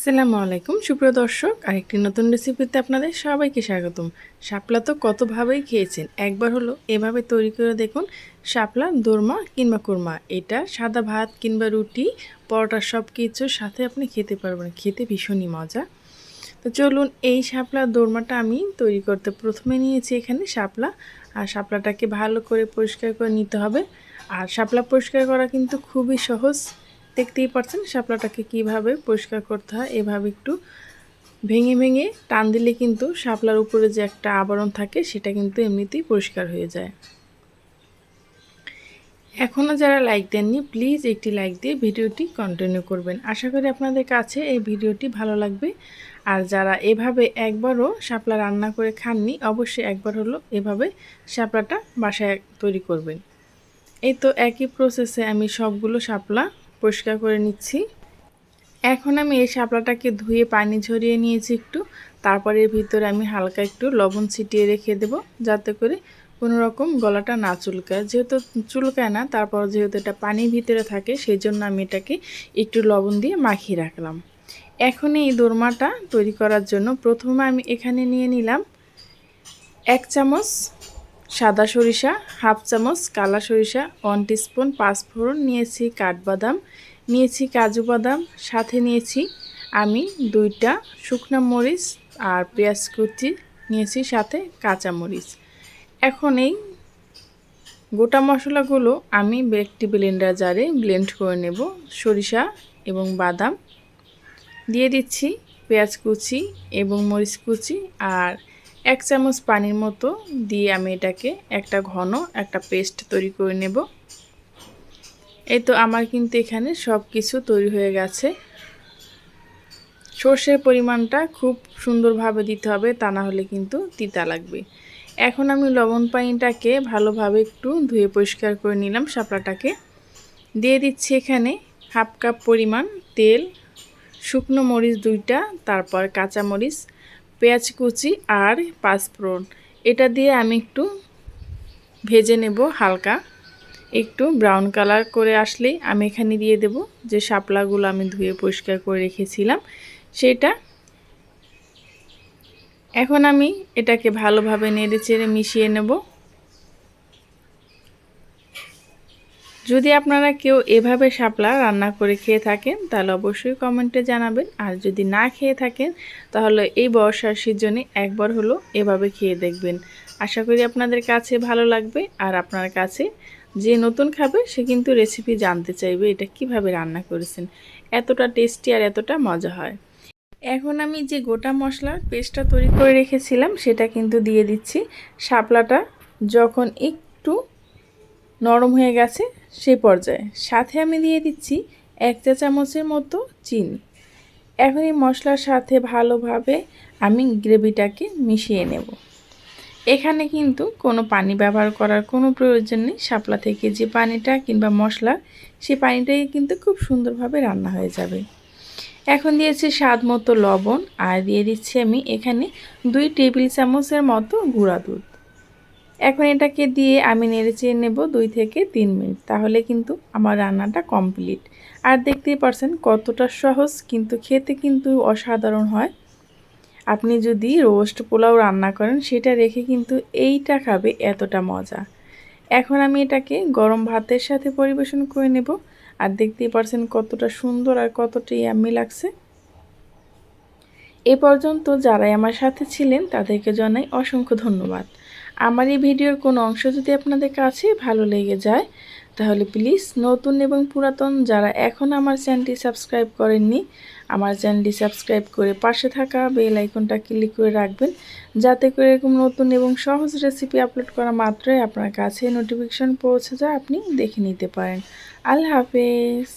আসসালামু আলাইকুম। সুপ্রিয় দর্শক, আরেকটি নতুন রেসিপিতে আপনাদের সবাইকে স্বাগতম। শাপলা তো কতভাবেই খেয়েছেন, একবার হলো এভাবে তৈরি করে দেখুন। শাপলা, দোরমা কিংবা কোরমা, এটা সাদা ভাত কিংবা রুটি, পরোটা সব কিছুর সাথে আপনি খেতে পারবেন, খেতে ভীষণই মজা। তো চলুন এই শাপলা, দোরমাটা আমি তৈরি করতে প্রথমে নিয়েছি এখানে শাপলা। আর শাপলাটাকে ভালো করে পরিষ্কার করে নিতে হবে। আর শাপলা পরিষ্কার করা কিন্তু খুবই সহজ। দেখতেই পাচ্ছেন শাপলাটাকে কীভাবে পরিষ্কার করতে হয়, এভাবে একটু ভেঙে ভেঙে টান দিলে কিন্তু শাপলার উপরে যে একটা আবরণ থাকে সেটা কিন্তু এমনিতেই পরিষ্কার হয়ে যায়। এখনও যারা লাইক দেননি, প্লিজ একটি লাইক দিয়ে ভিডিওটি কন্টিনিউ করবেন। আশা করি আপনাদের কাছে এই ভিডিওটি ভালো লাগবে। আর যারা এভাবে একবারও শাপলা রান্না করে খাননি, অবশ্যই একবার হলো এভাবে শাপলাটা বাসায় তৈরি করবেন। এই তো একই প্রসেসে আমি সবগুলো শাপলা পরিষ্কার করে নিচ্ছি। এখন আমি এই শাপলাটাকে ধুয়ে পানি ঝরিয়ে নিয়েছি একটু। তারপরে এর ভিতরে আমি হালকা একটু লবণ ছিটিয়ে রেখে দেব, যাতে করে কোনো রকম গলাটা না চুলকায়। যেহেতু চুলকায় না, তারপর যেহেতু এটা পানির ভিতরে থাকে সেই জন্য আমি এটাকে একটু লবণ দিয়ে মাখিয়ে রাখলাম। এখন এই দোরমাটা তৈরি করার জন্য প্রথমে আমি এখানে নিয়ে নিলাম এক চামচ সাদা সরিষা, হাফ চামচ কালা সরিষা ওয়ান টিস্পুন পাঁচফোড়ন নিয়েছি কাঠবাদাম, নিয়েছি কাজু বাদাম, সাথে নিয়েছি আমি দুইটা শুকনো মরিচ আর পেঁয়াজ কুচি, নিয়েছি সাথে কাঁচা মরিচ। এখন এই গোটা মশলাগুলো আমি একটি ব্লেন্ডার জারে ব্লেন্ড করে নেব, সরিষা এবং বাদাম। দিয়ে দিচ্ছি পেঁয়াজ কুচি এবং মরিচ কুচি আর এক চামচ পানির মতো দিয়ে আমি এটাকে একটা ঘন একটা পেস্ট তৈরি করে নেব। এই তো আমার কিন্তু এখানে সব কিছু তৈরি হয়ে গেছে। সর্ষের পরিমাণটা খুব সুন্দরভাবে দিতে হবে, তা না হলে কিন্তু তিতা লাগবে। এখন আমি লবণ পানিটাকে ভালোভাবে একটু ধুয়ে পরিষ্কার করে নিলাম শাপলাটাকে। দিয়ে দিচ্ছি এখানে হাফ কাপ পরিমাণ তেল, শুকনো মরিচ দুইটা, তারপর কাঁচা মরিচ পেঁয়াজ কুচি আর পাঁচফোড়ন। এটা দিয়ে আমি একটু ভেজে নেব হালকা। একটু ব্রাউন কালার করে আসলেই আমি এখানে দিয়ে দেব যে শাপলাগুলো আমি ধুয়ে পরিষ্কার করে রেখেছিলাম। সেটা এখন আমি এটাকে ভালোভাবে নেড়ে চেড়ে মিশিয়ে নেব। যদি আপনারা কেউ এভাবে শাপলা রান্না করে খেয়ে থাকেন, তাহলে অবশ্যই কমেন্টে জানাবেন। আর যদি না খেয়ে থাকেন, তাহলে এই বর্ষার সিজনে একবার হলো এভাবে খেয়ে দেখবেন। আশা করি আপনাদের কাছে ভালো লাগবে। আর আপনার কাছে যে নতুন খাবে, সে কিন্তু রেসিপি জানতে চাইবে এটা কীভাবে রান্না করেছেন। এতটা টেস্টি আর এতটা মজা হয়। এখন আমি যে গোটা মশলার পেস্টটা তৈরি করে রেখেছিলাম, সেটা কিন্তু দিয়ে দিচ্ছি। শাপলাটা যখন একটু নরম হয়ে গেছে সেই পর্যায়ে। সাথে আমি দিয়ে দিচ্ছি এক চা চামচের মতো চিনি। এখন এই মশলার সাথে ভালোভাবে আমি গ্রেভিটাকে মিশিয়ে নেব। এখানে কিন্তু কোনো পানি ব্যবহার করার কোনো প্রয়োজন নেই। শাপলা থেকে যে পানিটা কিংবা মশলা সেই পানিটাই কিন্তু খুব সুন্দরভাবে রান্না হয়ে যাবে। এখন দিয়েছি স্বাদ মতো লবণ আর দিয়ে দিচ্ছি আমি এখানে দুই টেবিল চামচের মতো গুঁড়া দুধ। এখন এটাকে দিয়ে আমি নেড়ে চেয়ে নেব দুই থেকে তিন মিনিট, তাহলে কিন্তু আমার রান্নাটা কমপ্লিট। আর দেখতেই পারছেন কতটা সহজ, কিন্তু খেতে কিন্তু অসাধারণ হয়। আপনি যদি রোস্ট পোলাও রান্না করেন, সেটা রেখে কিন্তু এইটা খাবে এতটা মজা। এখন আমি এটাকে গরম ভাতের সাথে পরিবেশন করে নেব। আর দেখতেই পারছেন কতটা সুন্দর আর কতটা ইয়াম্মি লাগছে। এ পর্যন্ত যারাই আমার সাথে ছিলেন, তাদেরকে জানাই অসংখ্য ধন্যবাদ। আমার এই ভিডিওর কোনো অংশ যদি আপনাদের কাছে ভালো লেগে যায়, তাহলে প্লিজ নতুন এবং পুরাতন যারা এখন আমার চ্যানেলটি সাবস্ক্রাইব করেননি, আমার চ্যানেলটি সাবস্ক্রাইব করে পাশে থাকা বেল আইকনটা ক্লিক করে রাখবেন, যাতে করে এরকম নতুন এবং সহজ রেসিপি আপলোড করা মাত্রই আপনার কাছে নোটিফিকেশন পৌঁছে যায়, আপনি দেখে নিতে পারেন। আল্লাহ হাফেজ।